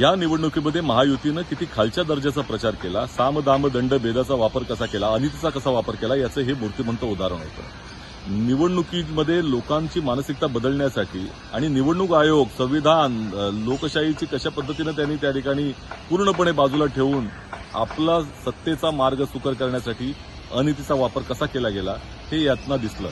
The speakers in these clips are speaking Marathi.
या निवडणुकीमध्ये महायुतीनं किती खालच्या दर्जाचा प्रचार केला? साम दाम दंड भेदाचा वापर कसा केला? अनितीचा कसा वापर केला? याचं हे मूर्तिमंत उदाहरण होतं. निवडणुकीमध्ये लोकांची मानसिकता बदलण्यासाठी आणि निवडणूक आयोग संविधान लोकशाहीची कशा पद्धतीनं त्यांनी त्या ठिकाणी पूर्णपणे बाजूला ठेवून आपला सत्तेचा मार्ग सुकर करण्यासाठी अनितीचा वापर कसा केला गेला हे यातना दिसलं.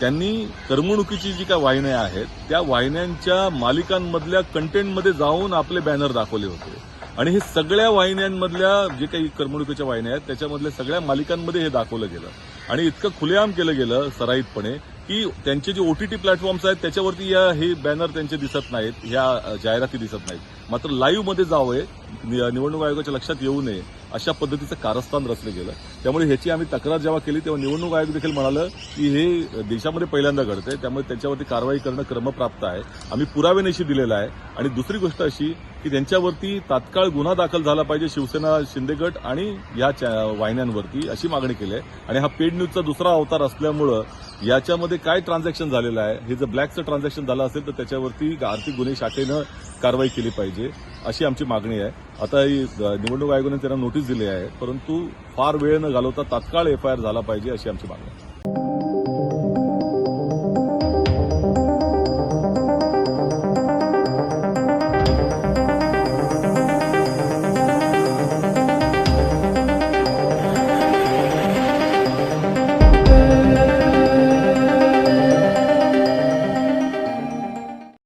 त्यांनी करमणुकीची जी काय वाहिन्या आहेत त्या वाहिन्यांच्या मालिकांमधल्या कंटेंटमध्ये जाऊन आपले बॅनर दाखवले होते. आणि हे सगळ्या वाहिन्यांमधल्या जे काही करमणुकीच्या वाहिन्या आहेत त्याच्यामधल्या सगळ्या मालिकांमध्ये हे दाखवलं गेलं. आणि इतकं खुलेआम केलं गेलं सराईतपणे की त्यांचे जे ओटीटी प्लॅटफॉर्म्स आहेत त्याच्यावरती या हे बॅनर त्यांचे दिसत नाहीत ह्या जाहिराती दिसत नाहीत. मात्र लाईव्हमध्ये जावं नि- निवडणूक आयोगाच्या लक्षात येऊ नये अशा पद्धतीचं कारस्थान रचलं गेलं. त्यामुळे ह्याची आम्ही तक्रार जेव्हा केली तेव्हा निवडणूक आयोग देखील म्हणालं की हे देशामध्ये पहिल्यांदा घडतंय त्यामुळे त्याच्यावरती कारवाई करणं क्रमप्राप्त आहे. आम्ही पुरावेनिशी दिलेला आहे. आणि दुसरी गोष्ट अशी की त्यांच्यावरती तात्काळ गुन्हा दाखल झाला पाहिजे शिवसेना शिंदे गट आणि या च्या- वाहिन्यांवरती अशी मागणी केली आहे. आणि हा पेड न्यूजचा दुसरा अवतार असल्यामुळं याच्यामध्ये काय ट्रान्झॅक्शन झालेलं आहे? हे जर ब्लॅकचं ट्रान्झॅक्शन झालं असेल तर त्याच्यावरती आर्थिक गुन्हे शाखेनं कारवाई केली पाहिजे अशी आमची मागणी आहे. आता ही निवडणूक आयोगाने त्यांना नोटीस दिली आहे परंतु फार वेळ न घालवता तात्काळ एफआयआर झाला पाहिजे अशी आमची मागणी आहे.